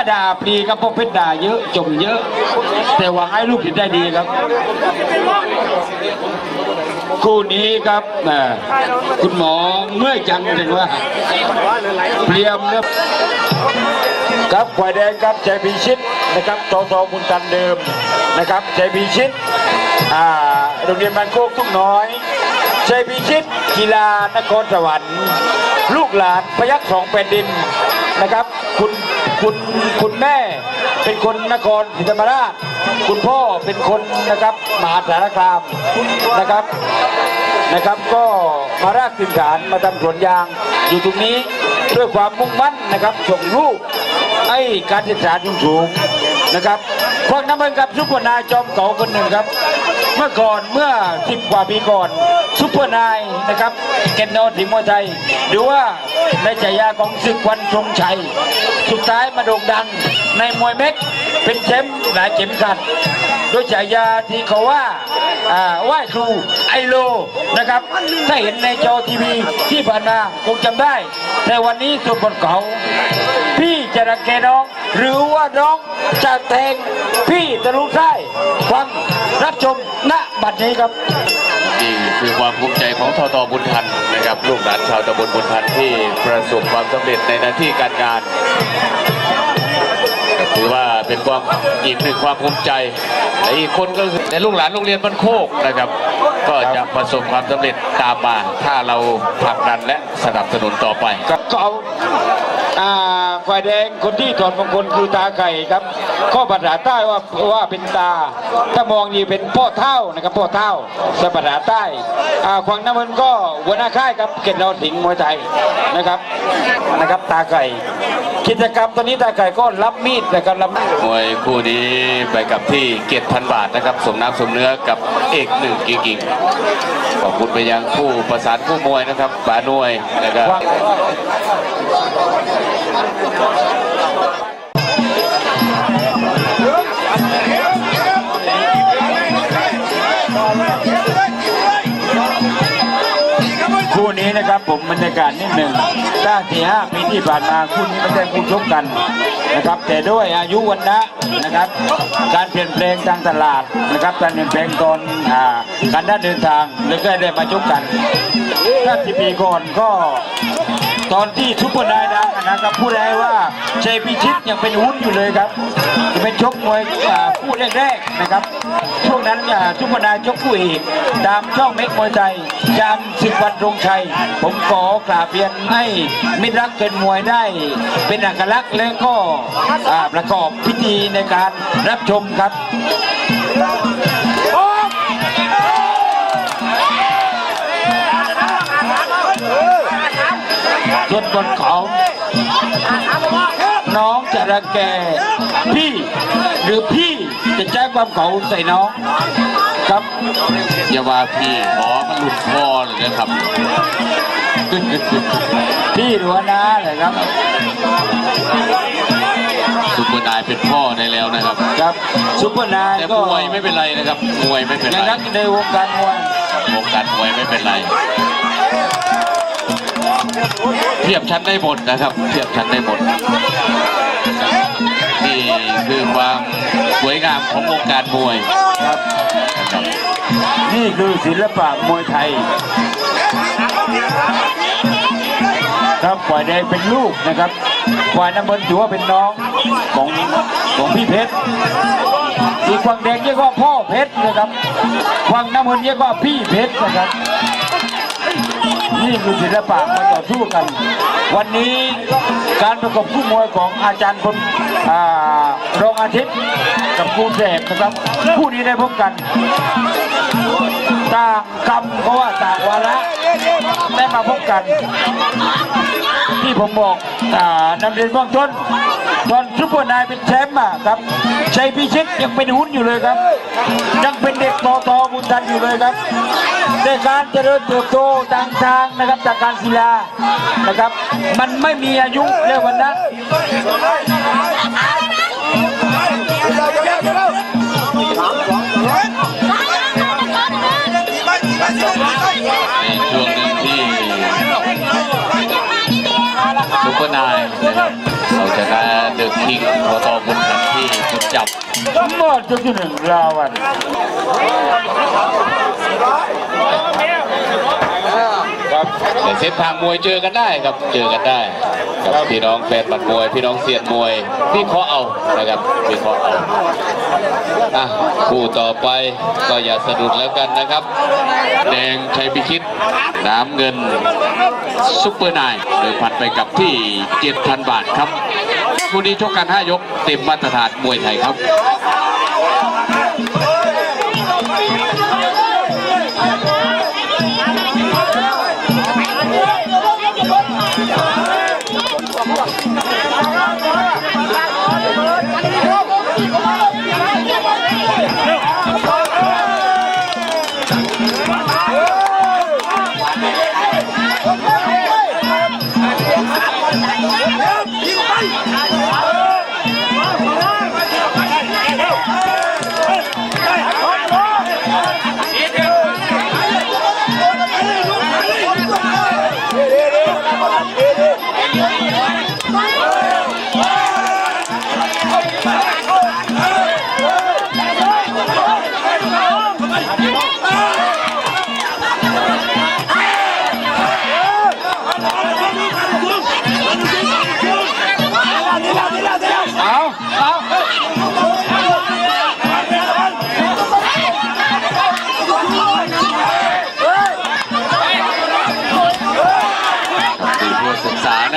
าด่าปีครับพราะเพชรด่าเยอะจมเยอะ แต่หวังให้ลูกศิษย์ได้ดีครับ คู่นี้ครับคุณหมอเมื่อยจังเลยว่าเปรียมครับครับควายแดงครับใจพิชิตนะครับทอทอบุญตันเดิมนะครับใจพิชิตอ่าโรงเรียนบานโคกทุ่งน้อยใจพิชิตกีฬานครสวรรค์ ลูกหลานพยัคฆ์สองแผ่นดินนะครับ คุณคุณคุณแม่เป็นคนนครศรีธรรมราช คุณพ่อเป็นคนนะครับมหาสารคามนะครับนะครับ ก็มารากถิ่นฐานมาทำสวนยางอยู่ตรงนี้ด้วยความมุ่งมั่นนะครับ ส่งลูกให้การศึกษาสูงๆนะครับพวกน้ำเงินกับซุปเปอร์นายจอมเก่าคนหนึ่งครับ เมื่อก่อนเมื่อสิบกว่าปีก่อนซุปเปอร์นายนะครับเกนโนสิงห์มวยไทยหรือว่าในฉายาของศึกวันทรงชัย สุดท้ายมาโด่งดังในมวยเม็กเป็นแชมป์หลายเข็มขัดโดยฉายาที่เขาว่าอ่าไหว้ครูไอโลนะครับ ถ้าเห็นในจอทีวีที่ผ่านมาคงจำได้ แต่วันนี้สุดบนเขา พี่จะรังแกน้อง หรือว่าน้องจะแทงพี่ตะลุไส้ฟัง รับชมณบัดนี้ครับนี่คือความภูมิใจของทอตอบุญทันนะครับลูกหลานชาวตำบลบุญทันที่ประสบความสำเร็จในหน้าที่การงานก็ถือว่าเป็นความอีกหนึ่งความภูมิใจและอีกคนก็คือในลูกหลานโรงเรียนบ้านโคกนะครับ ก็จะประสบความสำเร็จตามมาถ้าเราผลักดันและสนับสนุนต่อไปครับก็เอาอ่า ฝ่ายแดงคนที่ถอดมงคลคือตาไก่ครับ ข้อภาษาใต้ว่าว่าเป็นตา ถ้ามองนี่เป็นพ่อเท่านะครับพ่อเท่าสภาษาใต้อ่าขวางน้ำมันก็หัวหน้าค่ายครับเกณฑ์เราสิงห์มวยไทยนะครับนะครับตาไก่ กิจกรรมตอนนี้ตาไก่ก็รับมีดนะครับรับมวยคู่นี้ไปกับที่เกียรติพันบาทนะครับ สมน้ำสมเนื้อกับเอกหนึ่งกิงกิงขอบคุณไปยังผู้ประสานผู้มวยนะครับปานวยนะครับ คู่นี้นะครับผมบรรยากาศนิดหนึ่งตั้งสี่ห้าปีที่ผ่านมาคู่นี้ไม่ใช่คู่ชกกันนะครับ แต่ด้วยอายุวันนะนะครับ การเปลี่ยนแปลงทางตลาดนะครับ การเปลี่ยนแปลงตอนอ่าการเดินทางเลยก็ได้มาชกกันถ้าสิบปีก่อนก็ ตอนที่ทุกคนได้ดังนะครับพูดได้ว่าชัยพิชิตยังเป็นวุ้นอยู่เลยครับเป็นชกมวยคู่แรกๆนะครับ ช่วงนั้นอ่าทุกคนได้ชกคู่เอกตามช่องเมกมวยไทยยามศึกวันรงชัย ผมขอกราบเรียนให้มิตรรักเกินมวยได้ เป็นอักลักษณ์และก็ประกอบพิธีในการรับชมครับ ส่วนบนเขาน้องจะรังแกพี่ หรือพี่จะแจ้งความเขาใส่น้อง ครับอย่าว่าพี่หมอมันหลุดคอเลยนะครับ พี่หรือว่าน้าเลยครับ ซุปเปอร์นายเป็นพ่อได้แล้วนะครับ ครับซุปเปอร์นายแต่ก็มวยไม่เป็นไรนะครับมวยไม่เป็นยังไรรักในวงการมวยวงการมวยไม่เป็นไร เทียบชั้นได้หมดนะครับ เทียบชั้นได้หมด นี่คือความสวยงามของวงการมวยครับ นี่คือศิลปะมวยไทย ครับฝ่ายแดงเป็นลูกนะครับฝ่ายน้ำเงินถือว่าเป็นน้องของของพี่เพชรอีกฝั่งแดงเรียกว่าพ่อเพชรนะครับฝั่งน้ำเงินเรียกว่าพี่เพชรนะครับ นี่คือศิลปะมาต่อสู้กัน วันนี้การประกบคู่มวยของอาจารย์คนรองอาทิตย์กับครูแสบนะครับคู่นี้ได้พบกันต่างกรรมเพราะว่าต่างวาระได้มาพบกัน ที่ผมบอกอ่านำเรียนบ้องต้นตอนซุปเปอร์นายเป็นแชมป์อะครับชัยพิชิตยังเป็นหุ้นอยู่เลยครับ ยังเป็นเด็กตอตอบุญทันอยู่เลยครับ แต่การเจริญเติบโตทางทางนะครับจากการกีฬานะครับ มันไม่มีอายุเรียกวันนะในช่วงหนึ่งที่ซุปเปอร์นายนะครับเราชนะเดอะคิคิงทอทอบุญขันที่ถูกจับหมดยกที่หนึ่งลาวัน ครับในเส้นทางมวยเจอกันได้ครับเจอกันได้กับพี่น้องแฟนบัตรมวย พี่น้องเซียนมวยพี่เคราะห์เอานะครับพี่เคราะห์เอาอะคู่ต่อไปก็อย่าสะดุดแล้วกันนะครับ แดงชัยพิชิตน้ำเงินซุปเปอร์นายโดยพันไปกับที่ 7,000 บาทครับคู่นี้ชกกัน 5 ยกเต็มมาตรฐานมวยไทยครับ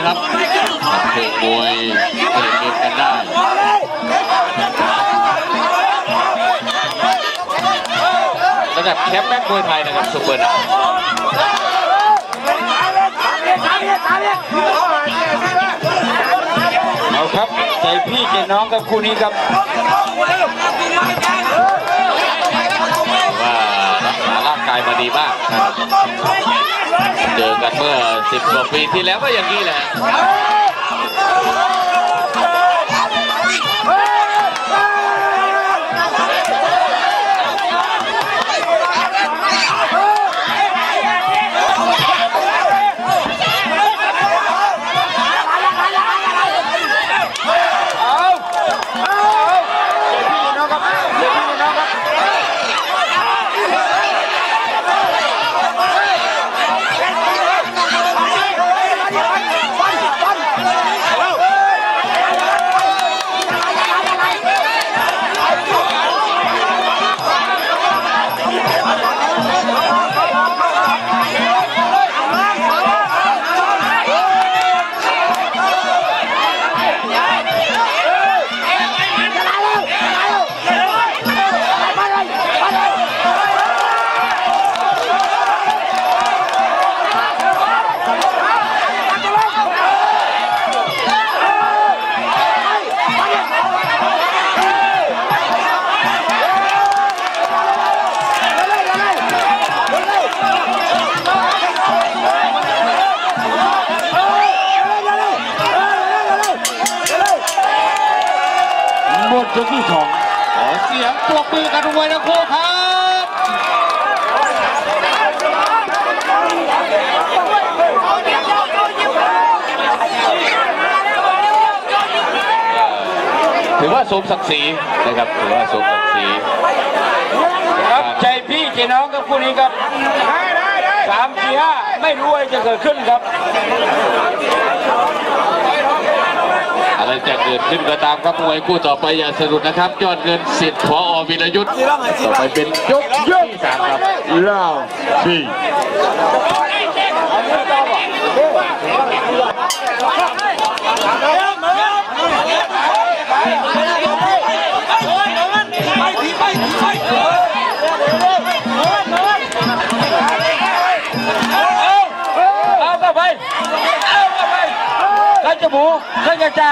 นะครับเพื่อมวยเตะเกมกันได้ระดับแคปแบ็กมวยไทยนะครับซุปเปอร์นาเอาครับใจพี่ใจน้องกับคู่นี้ครับ ดีมากนะครับเจอกันเมื่อ10กว่าปีที่แล้วก็อย่างนี้แหละ ยกที่สองขอเสียงปรบมือกันด้วยนะครูครับถือว่าสมศักดิ์ศรีนะครับถือว่าสมศักดิ์ศรีครับใจพี่ใจน้องกับคู่นี้ครับสามสี่ห้าไม่รู้อะไรจะเกิดขึ้นครับอะไรจะเกิดขึ้นก็ตามครับมวยคู่ต่อไปอย่าสะดุดนะครับ ยอดเงินสิทธิ์พอวิรยุทธ์ต่อไปเป็นยกยกที่สามครับลาวสี่เอา ใครจะหมูใครจะ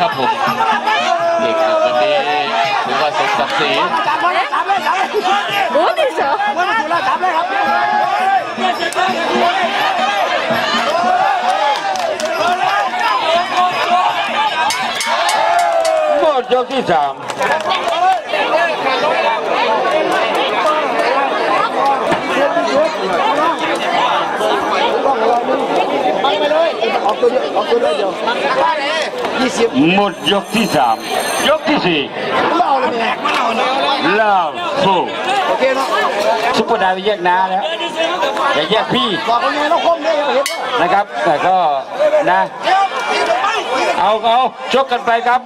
ครับผมเด็กวันนี้ถือว่าสมศักดิ์ศรีจับเลยจับเลยจับเลยโอ้ดิเสือวันนี้เราจับเลยครับหมดยกที่สามออกตัวเดียวออกตัวเดียว สิบหมดยกที่สามยกที่สี่เล่าเลยเนี่ยลาวฟูโอเคเนาะซุปเปอร์ดาวแยกน้าแล้วอย่าแยกพี่บอกคนนี้เราคมเนี่ยเห็นนะครับแต่ก็นะเอาเอาชกกันไปครับ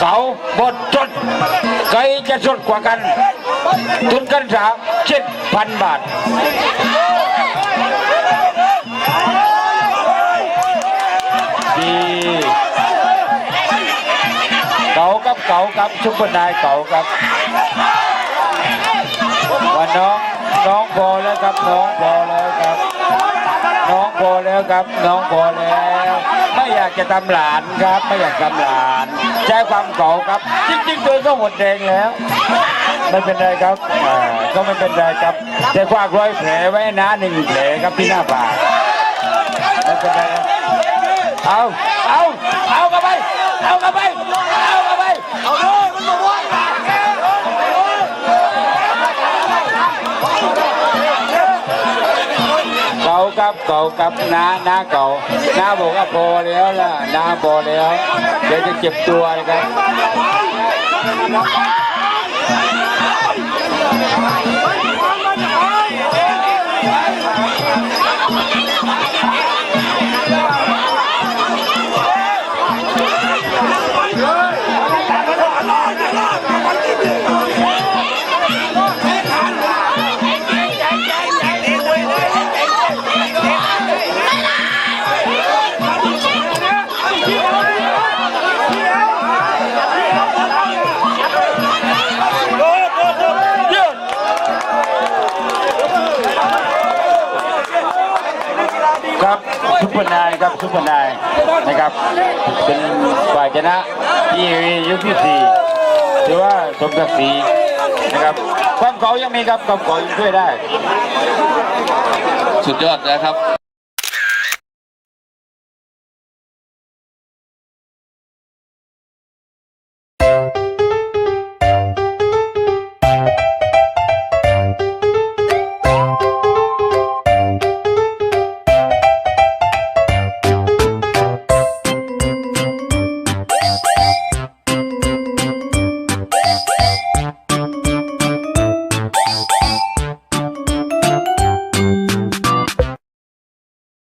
เก๋าบดจดใครจะสดกว่ากัน ทุนการศึกษาเจ็ดพันบาทดี เก๋ากับเก๋ากับชุปเปอร์นายเก๋าครับว่าน้องน้องพอแล้วครับน้องพอแล้วครับ น้องพอแล้วครับ น้องพอแล้ว ไม่อยากจะทำหลานครับ ไม่อยากทำหลานใช้ความเก่าครับจริงๆตัวก็หมดแดงแล้วไม่เป็นไรครับก็ไม่เป็นไรครับแต่ฝากรอยแผลไว้นะหนึ่งแผลครับที่หน้าผากไม่เป็นไรครับเอาเอาเอากันไปเอากันไปเอาไป เอาเลยมันบอกว่าเก่าครับเก่าครับน้าน้าเก่าน้าบอกว่าพอแล้วล่ะน้าพอแล้ว เดี๋ยวจะเจ็บตัวนะครับ เป็นฝ่ายชนะที่ยกที่สี่ถือว่าสมศักดิ์ศรีนะครับความเก่ายังมีครับความเก่ายังช่วยได้ สุดยอดนะครับ